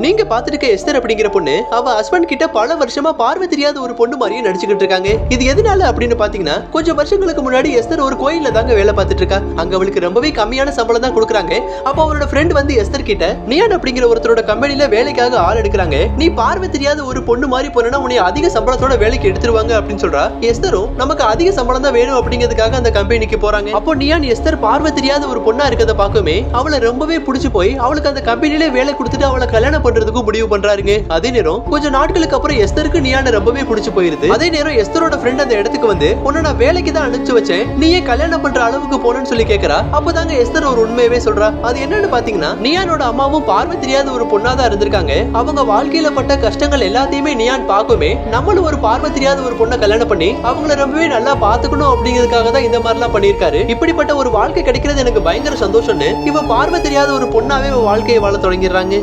நீங்க பாத்துருக்க எஸ்தர் அப்படிங்கிற பொண்ணு அவ ஹஸ்பண்ட் கிட்ட பல வருஷமா பார்வை தெரியாத ஒரு பொண்ணு மாதிரியே நடிச்சுக்கிட்டு இருக்காங்க. இது எதனால அப்படின்னு பாத்தீங்கன்னா கொஞ்சம் வருஷங்களுக்கு முன்னாடி எஸ்தர் ஒரு கோயில்ல தாங்க வேலை பார்த்துட்டு இருக்கா. அங்க அவளுக்கு ரொம்பவே கம்மியான சம்பளம் தான் கொடுக்குறாங்க. அப்போ அவரோட ஃப்ரெண்ட் வந்து எஸ்தர் கிட்ட நியான் அப்படிங்கிற ஒருத்தரோட கம்பெனில வேலைக்காக ஆள் எடுக்கிறாங்க. நீ பார்வை தெரியாத ஒரு பொண்ணு மாதிரி போனா உன்னை அதிக சம்பளத்தோட வேலைக்கு எடுத்துருவாங்க அப்படின்னு சொல்றா. எஸ்தரும் நமக்கு அதிக சம்பளம் தான் வேணும் அப்படிங்கிறதுக்காக அந்த கம்பெனிக்கு போறாங்க. அப்போ நியான் எஸ்தர் பார்வை தெரியாத ஒரு பொண்ணா இருக்கிறத பார்க்குமே அவளை ரொம்பவே பிடிச்சு போய் அவளுக்கு அந்த கம்பெனிலே வேலை கொடுத்துட்டு அவளை கல்யாணம் பண்றதுக்கும் முடிவு பண்றாருங்க. அதே நேரம் கொஞ்ச நாட்களுக்கு அப்புறம் எஸ்தருக்கு நியான ரொம்பவே பிடிச்சு போயிருது. அதே நேரம் எஸ்தரோட ஃப்ரெண்ட் அந்த இடத்துக்கு வந்து உன்னை நான் வேலைக்கு தான் அனுப்பிச்சு வச்சேன். நீயே கல்யாணம் பண்ற அளவுக்கு போனேன்னு சொல்லி கேக்குறா. அப்பதாங்க எஸ்தர் ஒரு உண்மையவே சொல்றா. அது என்னன்னு பாத்தீங்கன்னா நியானோட அம்மாவும் பார்வை தெரியாத ஒரு பொண்ணா தான் இருந்திருக்காங்க. அவங்க வாழ்க்கையில பட்ட கஷ்டங்கள் எல்லாத்தையுமே நியான் பார்க்குமே நம்மளும் ஒரு பார்வை தெரியாத ஒரு பொண்ணை கல்யாணம் பண்ணி அவங்கள ரொம்பவே நல்லா பாத்துக்கணும் அப்படிங்கிறதுக்காக தான் இந்த மாதிரிலாம் பண்ணியிருக்காரு. இப்படிப்பட்ட ஒரு வாழ்க்கை கிடைக்கிறது எனக்கு பயங்கர சந்தோஷம்னு இவ பார்வை தெரியாத ஒரு பொண்ணாவே வாழ்க்கையை வாழ தொடங்கிடுறாங்க.